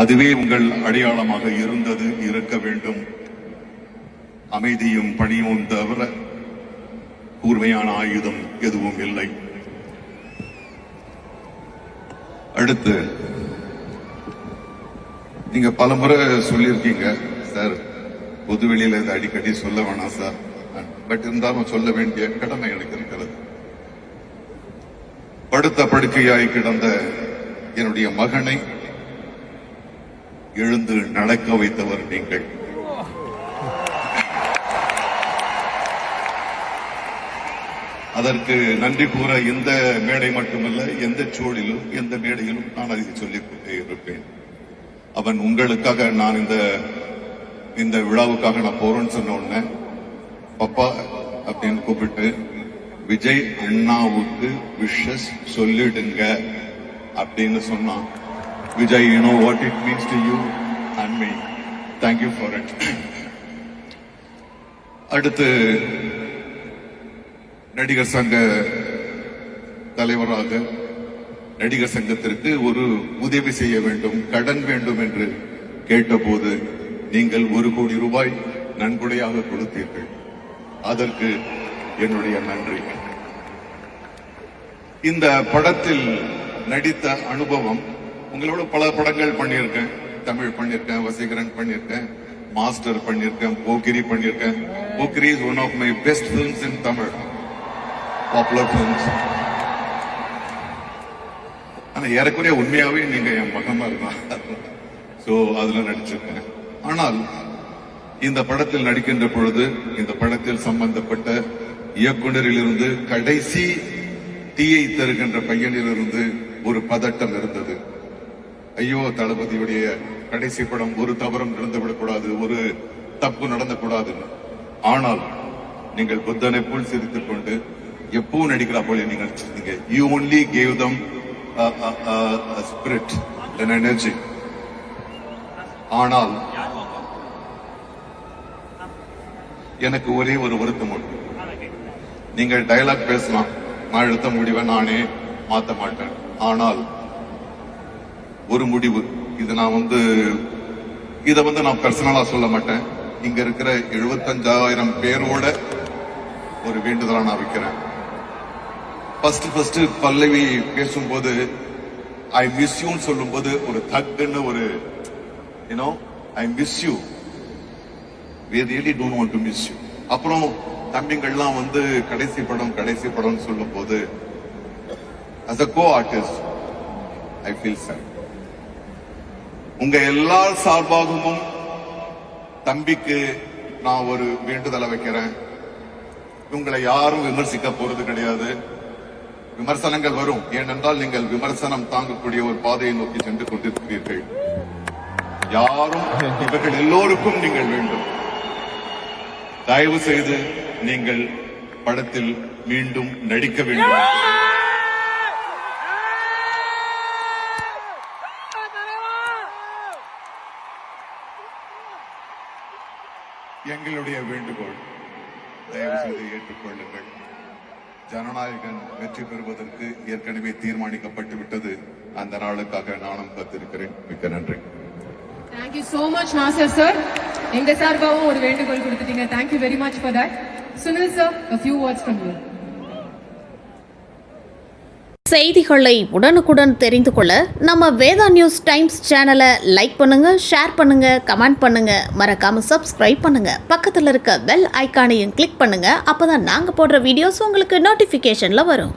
அதுவே உங்கள் அடையாளமாக இருந்தது இருக்க வேண்டும். அமைதியும் பணியும் தவிர கூர்மையான ஆயுதம் எதுவும் இல்லை. அடுத்து நீங்க பல முறை சொல்லியிருக்கீங்க சார் பொதுவெளியில இதை அடிக்கடி சொல்ல வேணாம் சார். பட் இருந்தாலும் சொல்ல வேண்டிய கடமை எனக்கு இருக்கிறது. படுத்த படுக்கையாய் கிடந்த என்னுடைய மகனை எழுந்து நடக்க வைத்தவர் நீங்கள். அதற்கு நன்றி கூற இந்த மேடை மட்டுமல்ல எந்த சூழலிலும் எந்த மேடையிலும் நான் அதை சொல்லிக்கொண்டே இருப்பேன். அவன் உங்களுக்காக நான் இந்த இந்த விழாவுக்காக நான் போறேன்னு சொன்ன உடனே பப்பா அப்படின்னு கூப்பிட்டு விஜய் அண்ணாவுக்கு விஷஸ் சொல்லிடுங்க. அப்படின்னு சொன்னான். Vijay you know what it means to you and me thank you for it அடுத்து நடிகர் சங்க தலைவராக நடிகர் சங்கத்திற்கு ஒரு உதவி செய்ய வேண்டும் கடன் வேண்டும் என்று கேட்டபோது நீங்கள் ஒரு கோடி ரூபாய் நன்கொடையாக கொடுத்தீர்கள். அதற்கு என்னுடைய நன்றி. இந்த படத்தில் நடித்த அனுபவம். உங்களோட பல படங்கள் பண்ணியிருக்கேன். தமிழ் பண்ணியிருக்கேன் வசீகரன் பண்ணியிருக்கேன் மாஸ்டர் பண்ணியிருக்கேன் போக்கிரி பண்ணியிருக்கேன். Pokkiri is one of my best films in Tamil popular films ஆனா ஏறக்குறைய உண்மையாவே நீங்க என் பக்கமா இருக்கலாம் சோ அதுல நடிச்சிருக்கேன். ஆனால் இந்த படத்தில் நடிக்கின்ற பொழுது இந்த படத்தில் சம்பந்தப்பட்ட இயக்குனரிலிருந்து கடைசி தீயை தருகின்ற பையனிலிருந்து ஒரு பதட்டம் இருந்தது. ஐயோ தளபதியுடைய கடைசி படம் ஒரு தவறும் நடந்துவிடக்கூடாது ஒரு தப்பு நடந்தக்கூடாதுன்னு. ஆனால் நீங்கள் புத்தனை போல் சிரித்துக் கொண்டு எப்பவும் நடிக்கிறா போல நீங்கள் நடிச்சிருந்தீங்க you only gave them spirit energy ஆனால் எனக்கு ஒரே ஒரு வருத்தம் உண்டு. நீங்கள் டயலாக் பேசலாம். நான் எடுத்த முடிவை நானே மாத்த மாட்டேன். ஆனால் ஒரு முடிவு. இது நான் வந்து இதை வந்து நான் பர்சனலா சொல்ல மாட்டேன். இங்க இருக்கிற எழுபத்தஞ்சாயிரம் பேரோட ஒரு வேண்டுதலா நான் வைக்கிறேன். ஃபர்ஸ்ட் ஃபர்ஸ்ட் பல்லவி பேசும்போது ஐ மிஸ் யூன்னு சொல்லும்போது ஒரு தக்குன்னு ஒரு you know I miss you we really don't want to miss you? அப்புறம் தம்பிங்கள்லாம் வந்து கடைசி படம் கடைசி படம்னு சொல்லும் போது as a co artist I feel sir உங்க எல்லார் சார்பாகவும் தம்பிக்கு நான் ஒரு வேண்டுதலை வைக்கிறேன். உங்களை யாரும் விமர்சிக்க போறது கிடையாது. விமர்சனங்கள் வரும். ஏனென்றால் நீங்கள் விமர்சனம் தாங்கக்கூடிய ஒரு பாதையை நோக்கி சென்று கொண்டிருக்கிறீர்கள். யாரும் இவர்கள் எல்லோருக்கும் நீங்கள் வேண்டும். தயவு செய்து நீங்கள் படத்தில் மீண்டும் நடிக்க வேண்டும். எங்களுடைய வேண்டுகோள் தயவு செய்து ஏற்றுக்கொள்ளுங்கள். ஜனநாயகன் வெற்றி பெறுவதற்கு ஏற்கனவே தீர்மானிக்கப்பட்டு விட்டது. அந்த நாளுக்காக நானும் காத்திருக்கிறேன். மிக்க நன்றி. Thank you so much Nasser sir எங்க சார்பாகவும் ஒரு வேண்டுகோள் கொடுத்துட்டீங்க. Thank you very much for that Sunil sir a few words from you. செய்திகளை உடனுக்குடன் தெரிந்து கொள்ள நம்ம வேதா நியூஸ் டைம்ஸ் சேனலை லைக் பண்ணுங்க ஷேர் பண்ணுங்க கமெண்ட் பண்ணுங்க. மறக்காம சப்ஸ்கிரைப் பண்ணுங்க. பக்கத்தில் இருக்க பெல் ஐக்கானையும் கிளிக் பண்ணுங்க. அப்போதான் நாங்கள் போடுற வீடியோஸ் உங்களுக்கு நோட்டிஃபிகேஷனில் வரும்.